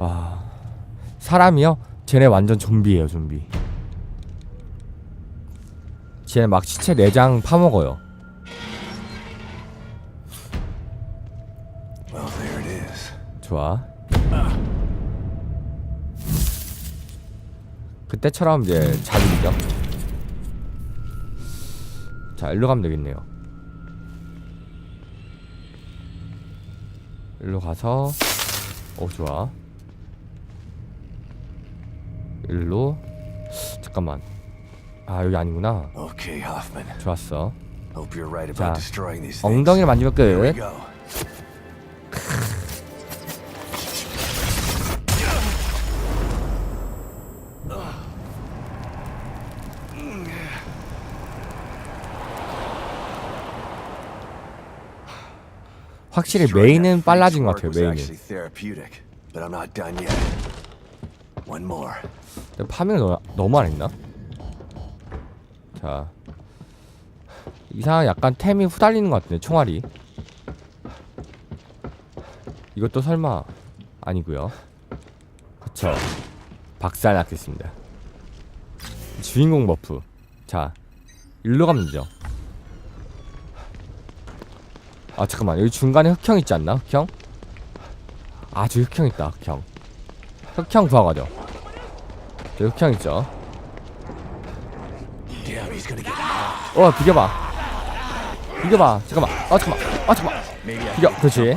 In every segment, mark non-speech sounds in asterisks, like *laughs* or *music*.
와 사람이요? 쟤네 완전 좀비예요 좀비. 쟤네 막 시체 내장 파먹어요. Well, there it is. 좋아. 그때처럼 이제 잘 이겨? 자 일로 가면 되겠네요. 일로 가서 오 좋아 일로 잠깐만 아 여기 아니구나 Okay, Hoffman. 좋았어 Hope you're right 자 about destroying these things. 엉덩이를 만지면 끝. 확실히 메인은 빨라진 것 같아요 메인은 actually therapeutic, but I'm not done yet. One more. 근데 파밍을 너무, 너무 안 했나? 자. 이상한 약간 템이 후달리는 것 같은데 총알이. 이것도 설마 아니고요. 그쵸. 박살 났겠습니다. 주인공 버프. 자 일로 가면 되죠. 아 잠깐만. 여기 중간에 흑형 있지 않나? 흑형? 아저 흑형 있다 흑형. 흑형 구하가죠 he's gonna get. 어 비켜봐. 비켜봐. 잠깐만. 아 잠깐만. 아 잠깐만. 비켜. 그렇지.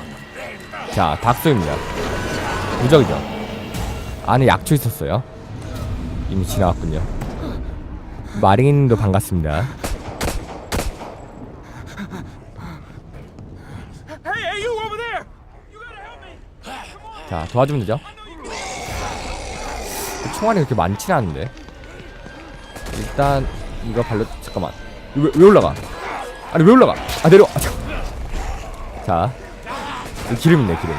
자 닥스입니다. 무적이죠. 안에 약초 있었어요. 이미 지나왔군요. 마링님도 반갑습니다! 자 도와주면 되죠 총알이 그렇게 많진 않은데? 일단 이거 발로 잠깐만. 왜, 왜 올라가? 아니 왜 올라가? 아 내려 아. 자. 기름 있네 기름.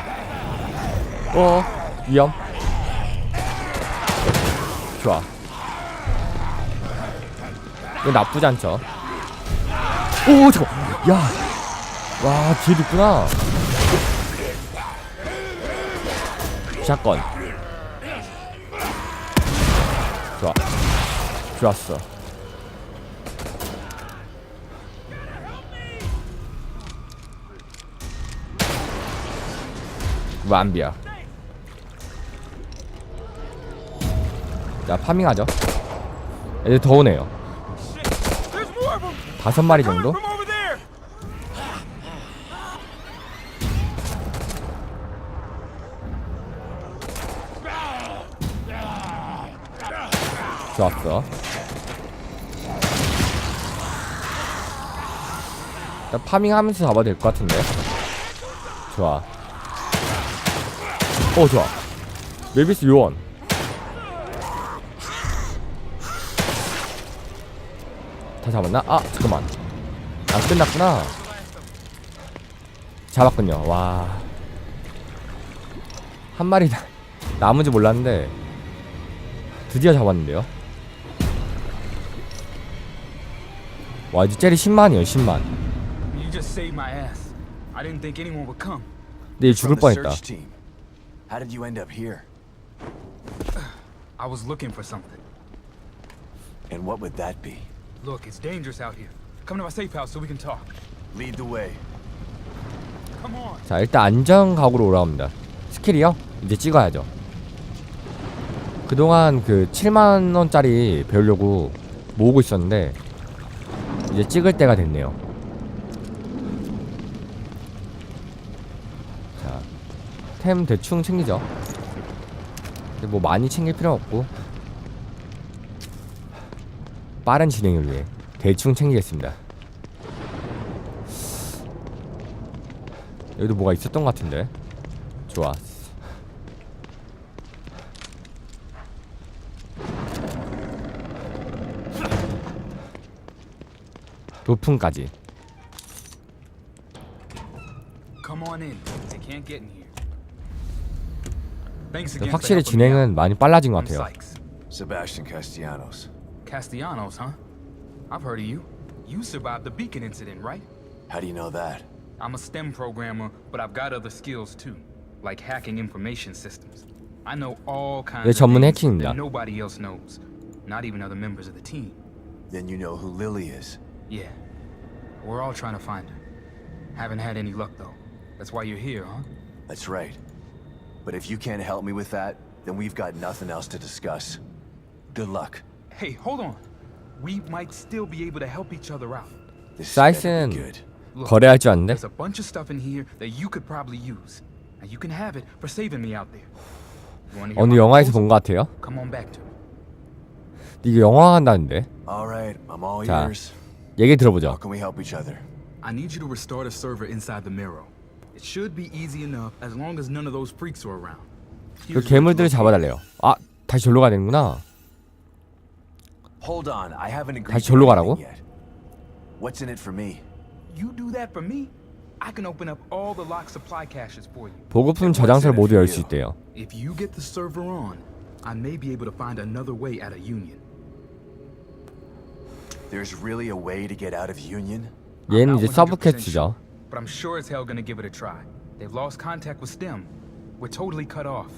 어? 위험? 좋아. 이거 나쁘지 않죠? 오 잠깐 야와 뒤에도 있구나. 샷건 좋았어 완비야 자 파밍하죠 이제 더 오네요! 다섯 마리 정도! 좋았어 일단 파밍하면서 잡아도 될 것 같은데. 좋아. 어 좋아. 메비스 요원. 다 잡았나? 아 잠깐만. 안 끝났구나. 잡았군요. 와 한 마리 나- 남은지 몰랐는데 드디어 잡았는데요? 와 이제 젤이 10만이에요 10만. You just saved my ass. I didn't think anyone would come. 얘 죽을 뻔했다 team. How did you end up here? I was looking for something. And what would that be? Look, it's dangerous out here. Come to my safe house so we can talk. Lead the way. Come on. 자 일단 안전각으로 올라갑니다 스킬이요? 이제 찍어야죠 그동안 그 7만 원짜리 배우려고 모으고 있었는데 이제 찍을 때가 됐네요 자 템 대충 챙기죠. 근데 뭐 많이 챙길 필요 없고. 빠른 진행을 위해 대충 챙기겠습니다. 여기도 뭐가 있었던 것 같은데? 좋아. 높음까지. Come on in. They can't get in here. Thanks again. for 확실히 helping me out. 진행은 많이 빨라진 것 I'm 같아요 Sykes. Sebastian Castellanos. Castellanos, huh? I've heard of you. You survived the Beacon incident, right? How do you know that? I'm a STEM programmer, but I've got other skills too, like hacking information systems. I know all kinds 네, of 전문 things 해킹입니다. that nobody else knows. Not even other members of the team. Then you know who Lily is. Yeah. We're all trying to find her. Haven't had any luck though. That's why you're here, huh? That's right. But if you can't help me with that, then we've got nothing else to discuss. Good luck. Hey, hold on. We might still be able to help each other out. This better be 사이스는 good. Look, 거래할 줄 아는데? there's a bunch of stuff in here that you could probably use. And you can have it for saving me out there. You wanna hear 어느 my 영화에서 proposal? 본 것 같아요. Come on back to me. 이게 영화 한다는데? All right, I'm all 자. yours. 얘기 How 들어보죠. can we help each other? I need you to restore the server inside the mirror. It should be easy enough as long as none of those freaks are around. 그 Here's what 괴물들을 you look 잡아달래요. 아, 다시 절로 가야 되는구나. Hold on, I haven't agreed 다시 to 절로 anything 가라고? yet. What's in it for me? You do that for me, I can open up all the locked supply caches for you. 보급품 저장소를 모두 열 수 있대요. If you get the server on, I may be able to find another way out of Union. There's really a way to get out of Union? 얘는 I'm 이제 not 100% 서브캐치죠. But I'm sure as hell gonna give it a try. They've lost contact with STEM. We're totally cut off.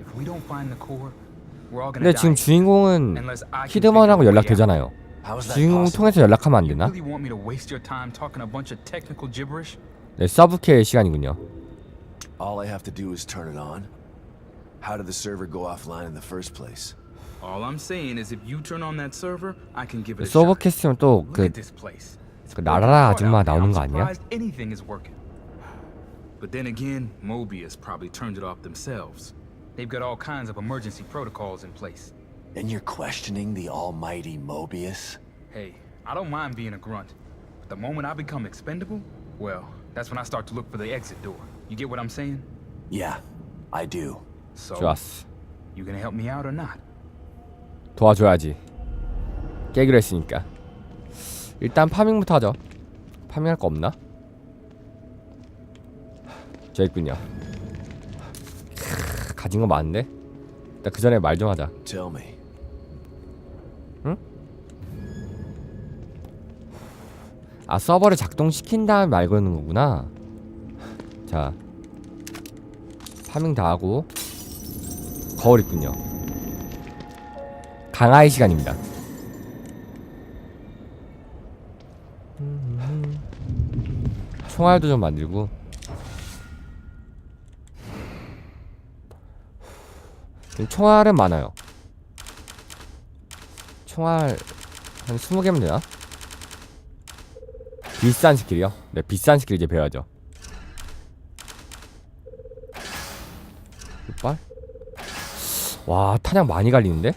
If we don't find the core, we're all gonna 근데 die. 지금 주인공은 Unless I can 히드먼하고 figure a way 연락되잖아요. How's that 주인공 possible? 통해서 연락하면 안 You 되나? really want me to waste your time talking a bunch of technical gibberish? 네, 서브캐 시간이군요. All I have to do is turn it on. How did the server go offline in the first place? All I'm saying is if you turn on that server, I can give it a shot. 서브캐스트면 또 Look 그 at this place. It's 그 working 나라라 hard 아줌마 out there. 나오는 I'm 거 아니야? surprised anything is working. But then again, Mobius probably turned it off themselves. They've got all kinds of emergency protocols in place. And you're questioning the almighty Mobius? Hey, I don't mind being a grunt. But the moment I become expendable, well, that's when I start to look for the exit door. You get what I'm saying? Yeah, I do. So, 좋았어. you gonna help me out or not? 도와줘야지. 깨기로 했으니까. 일단 파밍부터 하죠. 파밍할 거 없나? 저 있군요. 크, 가진 거 많은데? 일단 그 전에 말 좀 하자. Me. 아 서버를 작동시킨 다음에 말 거는 거구나. 자 파밍 다 하고 거울 있군요. 강화의 시간입니다. 총알도 좀 만들고 총알은 많아요. 총알 한 20개면 되나? 비싼 스킬이요? 네, 비싼 스킬 이제 배워야죠. 이빨? 와, 탄약 많이 갈리는데?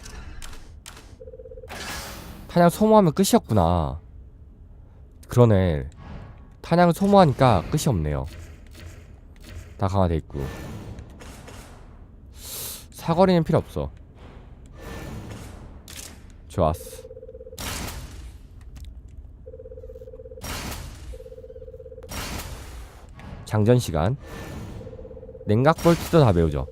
탄약 소모하면 끝이었구나. 그러네. 탄약을 소모하니까 끝이 없네요. 다 강화돼 있고. 사거리는 필요 없어. 좋았어. 장전 시간 냉각 볼트도 다 배우죠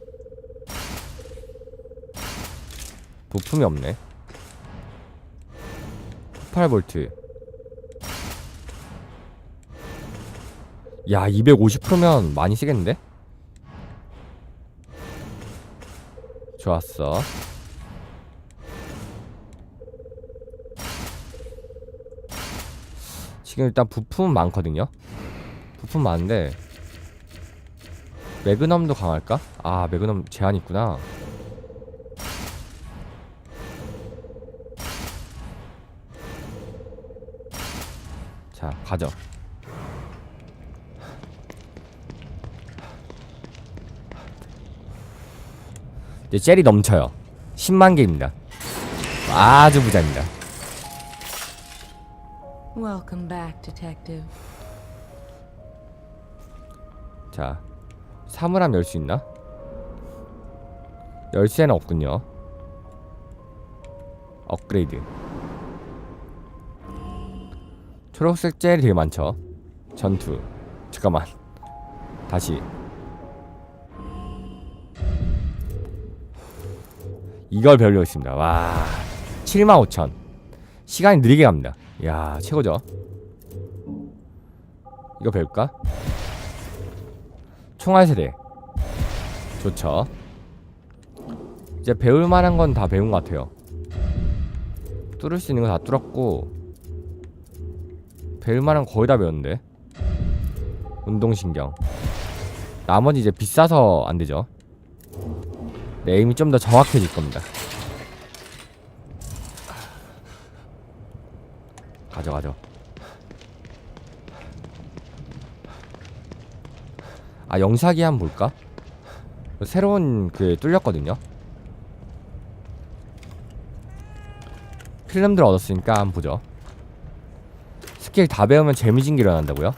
부품이 없네 18 볼트 야 250%면 많이 쓰겠는데? 좋았어 지금 일단 부품은 많거든요 부품 많은데 매그넘도 강할까? 아 매그넘 제한 있구나 자 가죠 이제 젤이 넘쳐요. 10만 개입니다. 아주 부자입니다. Welcome back, Detective. 자 사물함 열 수 있나? 열쇠는 없군요. 업그레이드. 초록색 젤이 되게 많죠? 전투. 잠깐만. 다시 이걸 배우려고 있습니다. 와 75,000 시간이 느리게 갑니다. 이야 최고죠? 이거 배울까? 총알 세대. 좋죠? 이제 배울 만한 건 다 배운 것 같아요. 뚫을 수 있는 거 다 뚫었고 배울 만한 거 거의 다 배웠는데? 운동신경. 나머지 이제 비싸서 안 되죠. 내 에임이 좀 더 정확해질 겁니다. 가져 가져. 아 영사기 한번 볼까? 새로운 그 뚫렸거든요. 필름들 얻었으니까 한번 보죠. 스킬 다 배우면 재미진 게 일어난다고요?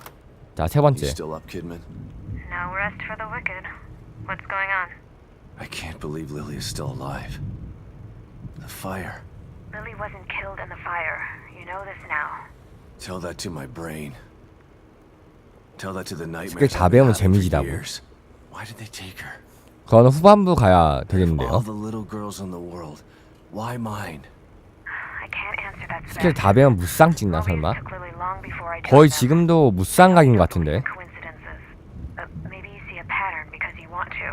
자 세 번째. still up, Kidman? No rest for the wicked. What's going on? I can't believe Lily is still alive. The fire. Lily wasn't killed in the fire. You know this now. Tell that to my brain. Tell that to the 스킬 nightmares 다 I've been 배우면 having for 재미지다고. years. Why did they take her? 그거는 후반부 가야 All 되겠는데요. the little girls in the world. Why mine? I can't answer that. 스킬 Sebastian. 다 배우면 무쌍 찍나 Mobius 설마? took Lily long before I took 거의 them. 지금도 무쌍각인 것 같은데. Coincidences. Uh, maybe you see a pattern because you want to.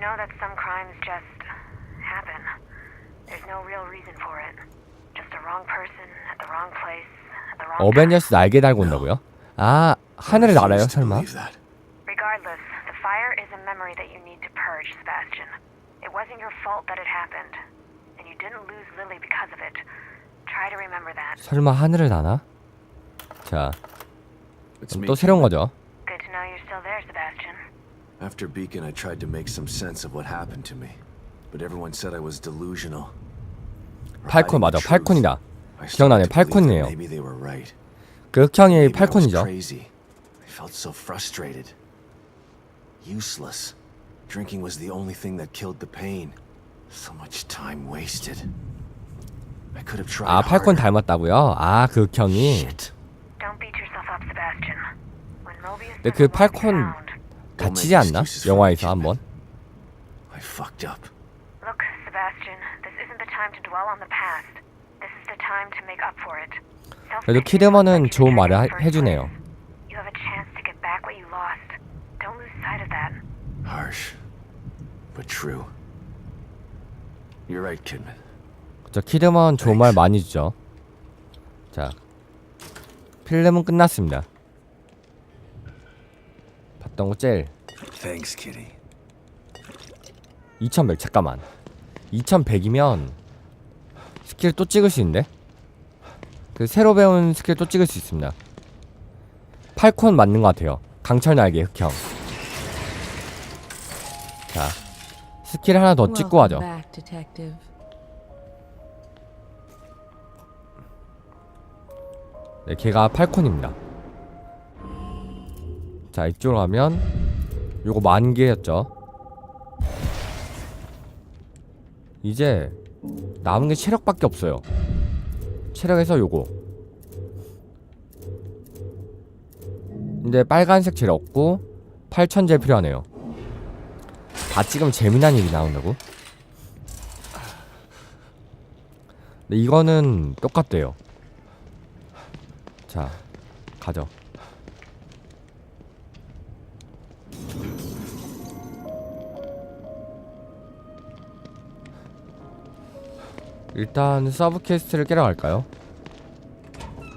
You know that some crimes just happen. There's no real reason for it. Just a wrong person at the wrong place at the wrong time. 어벤져스 날개 달고 온다고요? 아 하늘을 I 날아요 refuse to 설마? believe that. Regardless, the fire is a memory that you need to purge, Sebastian. It wasn't your fault that it happened, and you didn't lose Lily because of it. Try to remember that. 설마 하늘을 나나? 자, It's 그럼 me. 또 새로운 거죠. After Beacon, I tried to make some sense of what happened to me, but everyone said I was delusional. Or 팔콘 hiding 맞아, the truth. 팔콘이다. I 기억나네, started to believe that 팔콘이에요. Maybe they were right. 그 흑형이 Maybe I was 팔콘이죠. crazy. I felt so frustrated. Useless. Drinking was the only thing that killed the pain. So much time wasted. I could have tried 아 팔콘 harder. 닮았다고요? 아 그 흑형이 Shit. Don't beat yourself up, Sebastian. When Mobius 근데 그 doesn't want to be 팔콘 found, Don't 다치지 않나? 영화에서. 한번. I fucked up. Look, Sebastian, this isn't the time to dwell on the past. This is the time to make up for it. 그래도 키드먼은 좋은 말을 하- 해주네요. You have a chance to get back what you lost. Don't lose sight of that. Harsh. But true. You're right, Kidman. 저 키드먼 좋은 말 많이 주죠. 자, 필름은 끝났습니다. 봤던 거 제일? Thanks, Kitty. 2100 잠깐만. 2100이면 스킬 또 찍을 수 있는데? 그 새로 배운 스킬 또 찍을 수 있습니다. 팔콘 맞는 것 같아요. 강철 날개 흑형. 자 스킬 하나 더 찍고 하죠. 네 걔가 팔콘입니다 자 이쪽으로 가면 요거 만 개였죠. 이제 남은 게 체력밖에 없어요. 체력에서 요거. 근데 빨간색 젤 없고 8000젤 필요하네요. 다 찍으면 재미난 일이 나온다고? 근데 이거는 똑같대요. 자 가죠 일단 서브 퀘스트를 깨러 갈까요?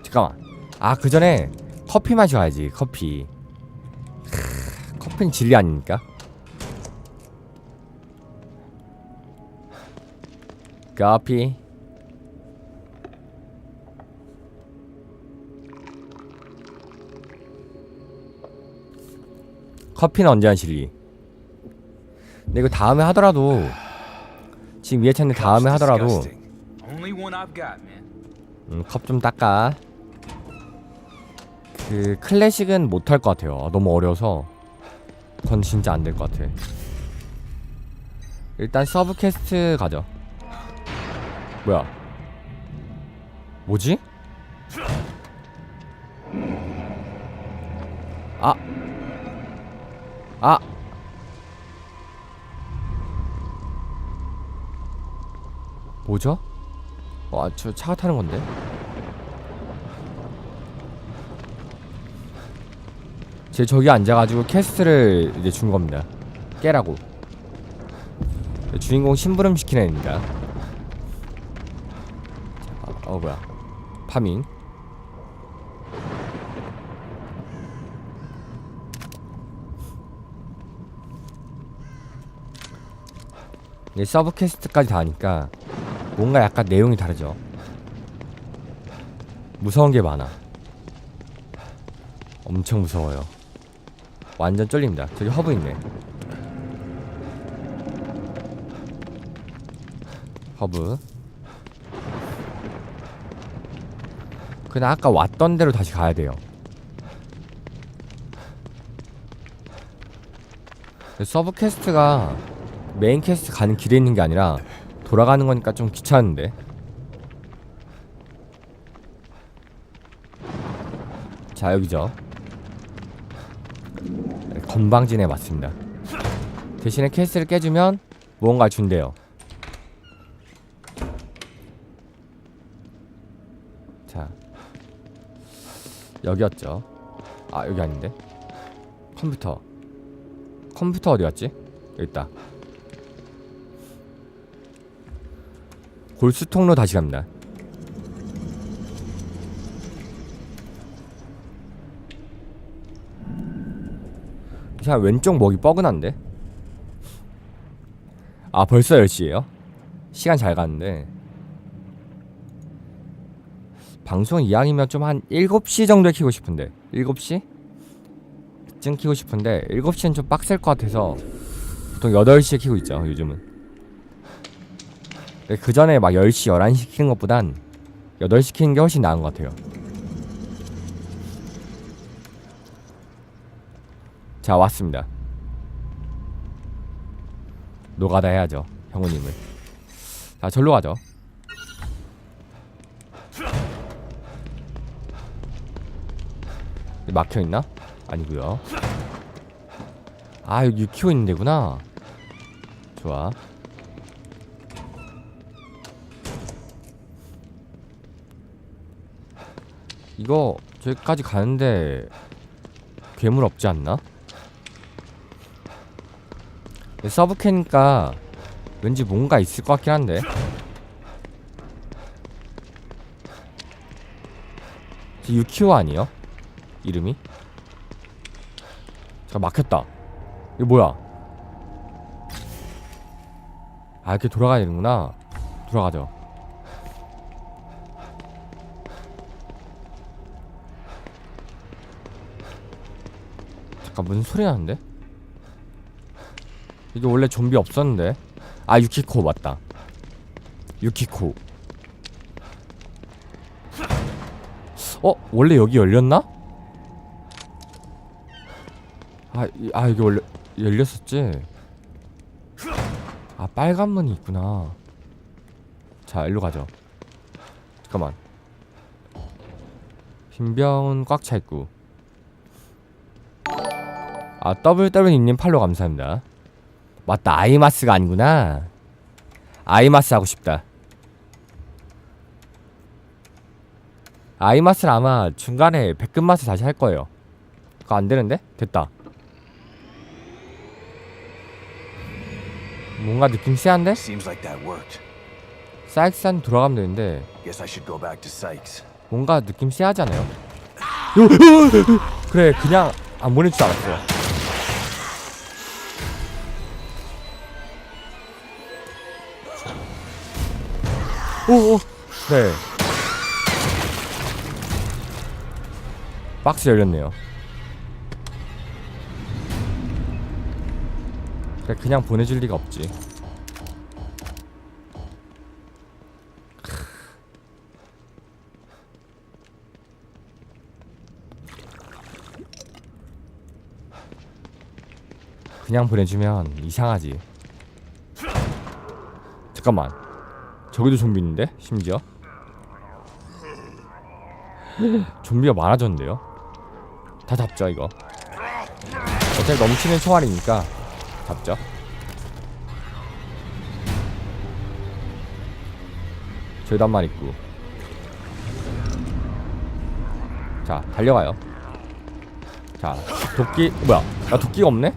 잠깐만 아 그 전에 커피 마셔야지 커피 크, 커피는 진리 아닙니까? 커피 커피는 언제나 진리 근데 이거 다음에 하더라도 지금 위에 찾는 다음에 하더라도 음, 컵 좀 닦아. 그 클래식은 못할 것 같아요. 너무 어려서 그건 진짜 안 될 것 같아. 일단 서브 퀘스트 가죠. 뭐야? 뭐지? 아. 아. 뭐죠? 와, 저 차가 타는 건데? 제 저기 앉아가지고 캐스트를 이제 준 겁니다. 깨라고. 주인공 심부름 시키는 애입니다. 자, 어 뭐야? 파밍. 이제 서브 퀘스트까지 다 하니까 뭔가 약간 내용이 다르죠. 무서운 게 많아. 엄청 무서워요. 완전 쫄립니다. 저기 허브 있네. 허브. 그냥 아까 왔던 대로 다시 가야 돼요. 서브 퀘스트가 메인 퀘스트 가는 길에 있는 게 아니라 돌아가는 거니까 좀 귀찮은데. 자 여기죠. 네, 건방진에 맞습니다. 대신에 퀘스트를 깨주면 무언가 준대요. 자 여기였죠. 아 여기 아닌데 컴퓨터 컴퓨터 어디 갔지? 여기 있다. 골수 통로 다시 갑니다. 그냥 왼쪽 목이 뻐근한데? 아 벌써 10시에요? 시간 잘 갔는데 방송 이왕이면 좀 한 7시 정도에 키고 싶은데 7시? 쯤 키고 싶은데 7시는 좀 빡셀 것 같아서 보통 8시에 키고 있죠 요즘은 그 전에 막 10시, 11시 키는 것보단 8시 키는 게 훨씬 나은 것 같아요. 자 왔습니다. 노가다 해야죠 형우님을. 자 절로 가죠. 막혀 있나? 아니구요. 아 여기 유키오 있는 데구나. 좋아 이거 저기까지 가는데 괴물 없지 않나? 서브 캐니까 왠지 뭔가 있을 것 같긴 한데 저 유키오 아니에요? 이름이? 잠깐 막혔다 이거 뭐야 아 이렇게 돌아가야 되는구나 돌아가죠 무슨 소리 나는데? 이게 원래 좀비 없었는데? 아 유키코 맞다. 유키코. 어? 원래 여기 열렸나? 아, 이- 아 여기 원래 열렸었지? 아 빨간 문이 있구나. 자 일로 가죠. 잠깐만. 빈병은 꽉 차있고 아 WW님 팔로 감사합니다 맞다 아이마스가 아니구나 아이마스 하고 싶다 아이마스는 아마 중간에 백금마스 다시 할 거예요 그거 안 되는데? 됐다 뭔가 느낌 쎄한데? 사익스한 돌아가면 되는데. 뭔가 느낌 쎄하지 않아요? 그래 그냥 안 보낼 줄 알았어 오 오. 네. 박스 열렸네요. 그래 그냥 보내줄 리가 없지. 그냥 보내주면 이상하지. 잠깐만 저기도 좀비 있는데 심지어? 좀비가 많아졌는데요? 다 잡죠 이거. 어차피 넘치는 총알이니까 잡죠. 마리 있고. 자 달려가요. 자 도끼 뭐야? 나 도끼가 없네?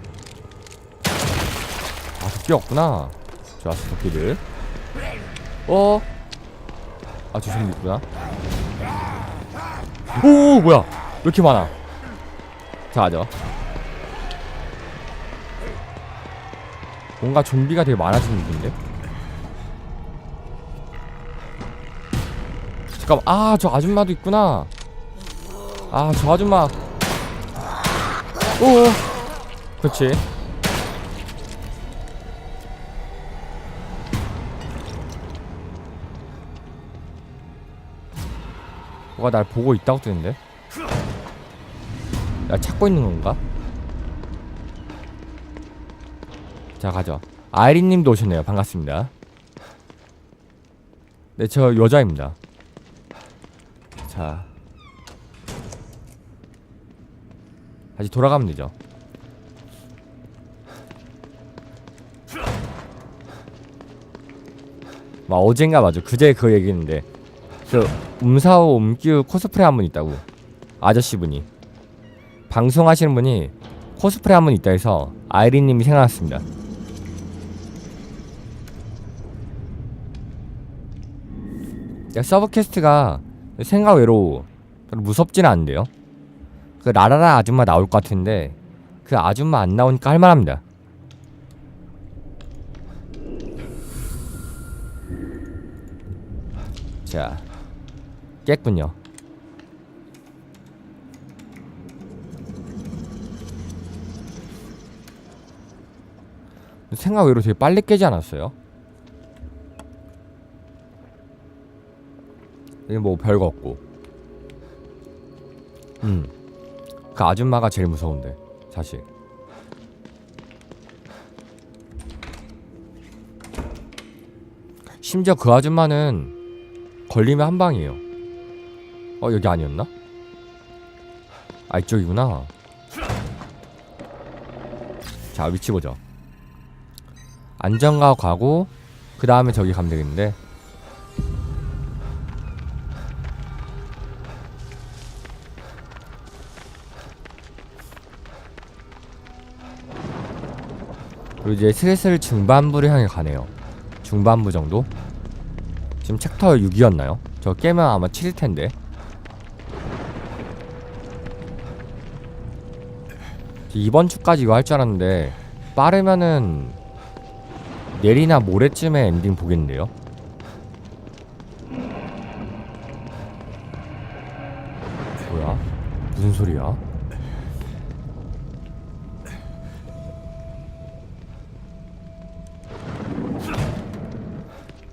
아 도끼 없구나. 좋았어 도끼들 어? 아 있구나 오 뭐야? 왜 이렇게 많아? 자 가죠. 뭔가 좀비가 되게 많아지는 느낌인데? 잠깐만 아 저 아줌마도 있구나. 아 저 아줌마. 오 그렇지 뭐가 날 보고 있다고 뜨는데? 날 찾고 있는 건가? 자 가죠. 아이린님도 오셨네요. 반갑습니다. 네저 여자입니다. 자. 다시 돌아가면 되죠. 막 어젠가 맞아. 그제 그 얘기했는데. 그 음사오 음규 코스프레 한 분 있다고. 아저씨분이. 방송하시는 분이 코스프레 한 분 있다 해서 아이린님이 생각났습니다. 야, 서브캐스트가 생각 외로 별로 무섭지는 않은데요? 그 라라라 아줌마 나올 것 같은데 그 아줌마 안 나오니까 할만합니다. 자 깼군요. 생각 외로 되게 빨리 깨지 않았어요? 이게 뭐 별거 없고. 음 그 아줌마가 제일 무서운데 사실. 심지어 그 아줌마는 걸리면 한 방이에요 어 여기 아니었나? 아 이쪽이구나. 자 위치 보죠. 안전가 가고 그 다음에 저기 가면 되겠는데. 그리고 이제 슬슬 중반부를 향해 가네요. 중반부 정도? 지금 챕터 6이었나요? 저 깨면 아마 7일 텐데 이번 주까지 이거 할 줄 알았는데 빠르면은 내일이나 모레쯤에 엔딩 보겠는데요 뭐야? 무슨 소리야?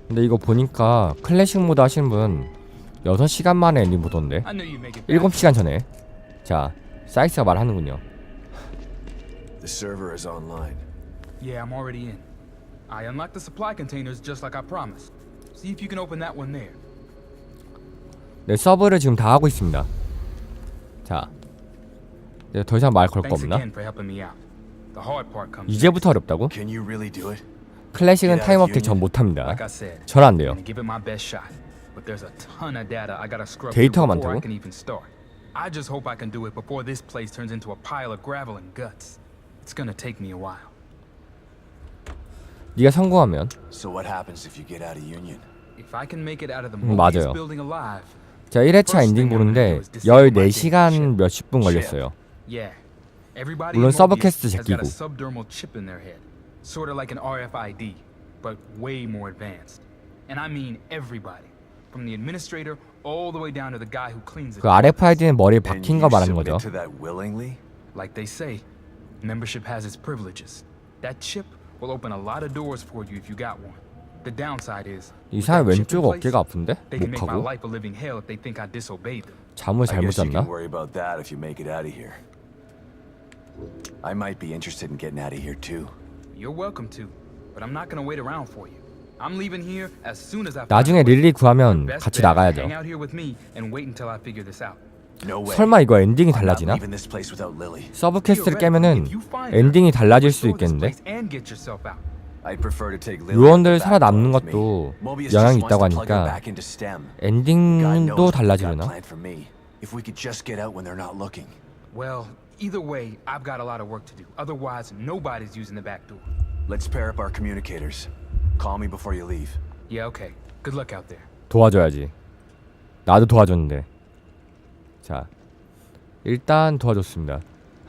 근데 이거 보니까 클래식 모드 하시는 분 6시간 만에 엔딩 보던데 I knew you'd make it. back. 7시간 전에 자 사이스가 말하는군요 The server is online. Yeah, I'm already in. I unlocked the supply containers just like I promised. See if you can open that one there. 네 서브를 지금 다 하고 있습니다 자 네, 더 이상 말 걸 거 Thanks 없나? again for helping me out. The hard part comes 이제부터 어렵다고? Can you really do it? 클래식은 Get out 타임업 of 텍 전. 못합니다 Like I said, 전 안 돼요 I'm gonna give it my best shot. But there's a ton of data I gotta scrub 데이터가 through before I 많다고? can even start. I just hope I can do it before this place turns into a pile of gravel and guts. It's gonna take me a while. 네가 성공하면 So what happens if you get out of union? If I can make it out of the 음, Mobius 맞아요. building alive, 자 1회차 엔딩 보는데 14시간 몇십 분 걸렸어요 yeah. Everybody 물론 in 서브 Mobius 캐스트 has got 제끼고. a subdermal chip in their head, sort of like an RFID, but way more advanced. And I mean everybody, from the administrator all the way down to the guy who cleans it. 그 RFID는 머리에 And 박힌 you 거 말하는 submit 거죠 to that willingly? Like they say, membership has its privileges. That chip will open a lot of doors for you if you got one. The downside is, 이 with 사람 that chip in 왼쪽 place, 어깨가 아픈데? they can make my 목하고 life a living hell if they think I disobeyed them. 잠을 I 잘못 guess you 잤나? can worry about that if you make it out of here. I might be interested in getting out of here too. You're welcome to, but I'm not gonna wait around for you. I'm leaving here as soon as I. find 나중에 a way. 릴리 구하면 Best 같이 bet is 나가야죠 Hang out here with me and wait until I figure this out. No way. 설마 이거 엔딩이 달라지나? leaving this place without Lily. 서브 퀘스트를 깨면은 Theoretically, if you find her, 엔딩이 달라질 this 있겠는데? place and get yourself out. I'd prefer to take Lily 요원들 살아남는 me. 것도 영향이 just wants 있다고 to plug her 하니까 back into STEM. God 엔딩도 달라지려나? planned for me. If we could just get out when they're not looking. Well, either way, I've got a lot of work to do. Otherwise, nobody's using the back door. Let's pair up our communicators. Call me before you leave. Yeah, okay. Good luck out there. 도와줘야지. 나도 도와줬는데. 자, 일단 도와줬습니다.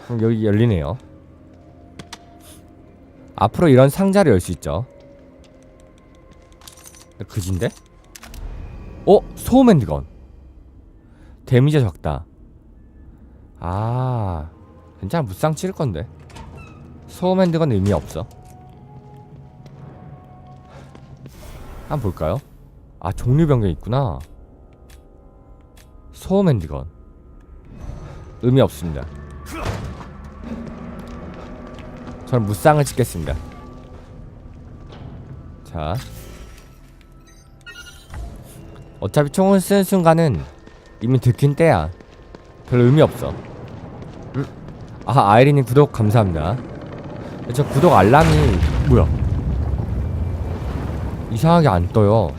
그럼 여기 열리네요. 앞으로 이런 상자를 열 수 있죠. 그진데? 어? 소음 핸드건. 데미지 적다. 아, 괜찮아 무쌍 칠 건데. 소음 핸드건 의미 없어. 한번 볼까요? 아 종류 변경 있구나 소음 핸드건 의미 없습니다 저는 무쌍을 찍겠습니다 자 어차피 총을 쓰는 순간은 이미 들킨 때야 별로 의미 없어 음? 아 아이린님 구독 감사합니다 저 구독 알람이 뭐야 이상하게 안 떠요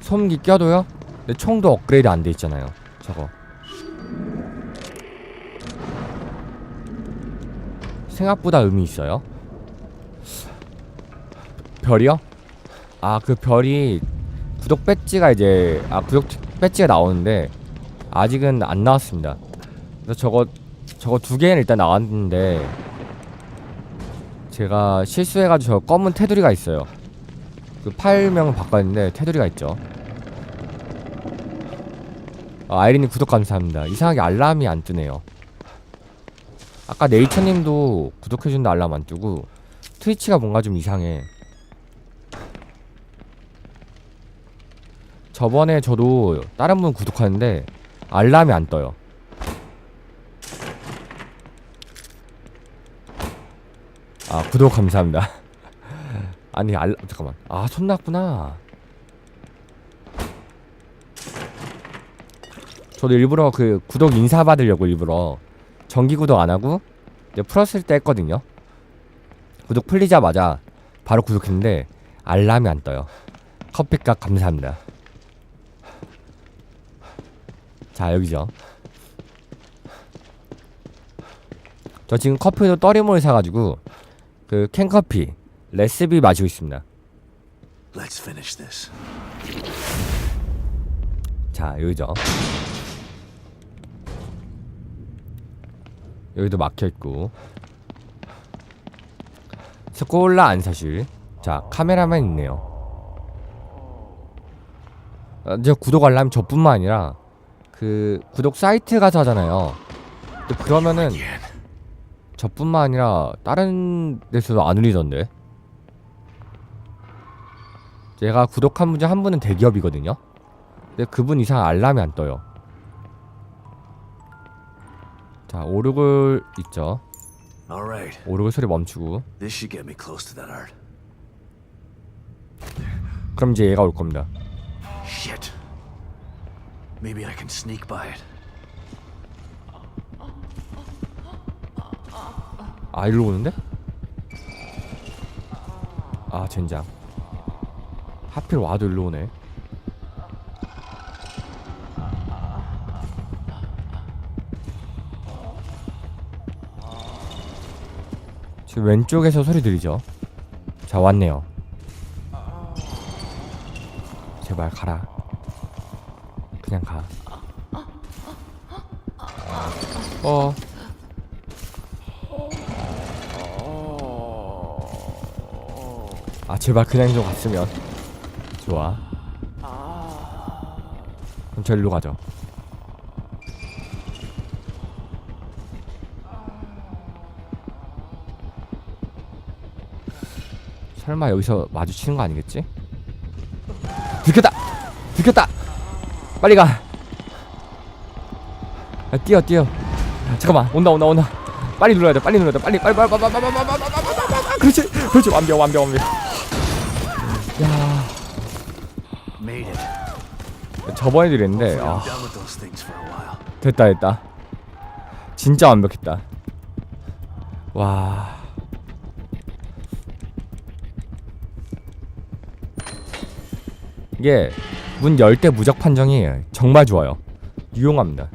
소음기 껴도요? 근데 총도 업그레이드 안 돼 있잖아요. 저거. 생각보다 의미 있어요. 별이요? 아, 그 별이 구독 배지가 이제 아, 구독 배지가 나오는데 아직은 안 나왔습니다. 그래서 저거 저거 두 개는 일단 나왔는데 제가 실수해가지고 저 검은 테두리가 있어요. 그 파일명을 바꿨는데 테두리가 있죠. 아, 아이린님 구독 감사합니다. 이상하게 알람이 안 뜨네요. 아까 네이처님도 구독해준다 알람 안 뜨고 트위치가 뭔가 좀 이상해. 저번에 저도 다른 분 구독하는데 알람이 안 떠요. 아 구독 감사합니다. *laughs* 아니 알 잠깐만 아 손 났구나. 저도 일부러 그 구독 인사 받으려고 일부러 정기 구독 안 하고 이제 풀었을 때 했거든요. 구독 풀리자마자 바로 구독했는데 알람이 안 떠요. 커피값 감사합니다. 자 여기죠. 저 지금 커피도 떠리몰 사가지고 그 캔커피 레시피 마시고 있습니다. Let's finish this. 자 여기죠. 여기도 막혀 있고. 스콜라 안사실. 자 카메라만 있네요. 어, 저 구독 알람 저뿐만 아니라 그 구독 사이트 가서 하잖아요. 그러면은. 저뿐만 아니라 다른 데서도 안 울리던데. 제가 구독한 분 중 한 분은 대기업이거든요. 근데 그분 이상 알람이 안 떠요. 자, 오르골 있죠. All right. 오르골 소리 멈추고. 그럼 이제 얘가 올 겁니다. Shit. Maybe I can sneak by it. 아, 일로 오는데? 아, 젠장. 하필 와도 일로 오네. 지금 왼쪽에서 소리 들리죠? 자, 왔네요. 제발 가라. 그냥 가. 어. 아 제발 그냥 좀 갔으면 좋아 그럼 저 일로 가죠 설마 여기서 마주치는 거 아니겠지? 들켰다! 들켰다! 빨리 가! 아, 뛰어 뛰어 잠깐만 온다 온다 온다 빨리 눌러야 돼 빨리 눌러야 돼 빨리 빨리 빨리 빨리 빨리 빨리 빨리 빨리 빨리 빨리 빨리 그렇지 그렇지 완벽 완벽 완벽 야. 저번에도 이랬는데 아. 됐다 됐다 진짜 완벽했다 와 이게 문 열 때 무적 판정이 정말 좋아요. 유용합니다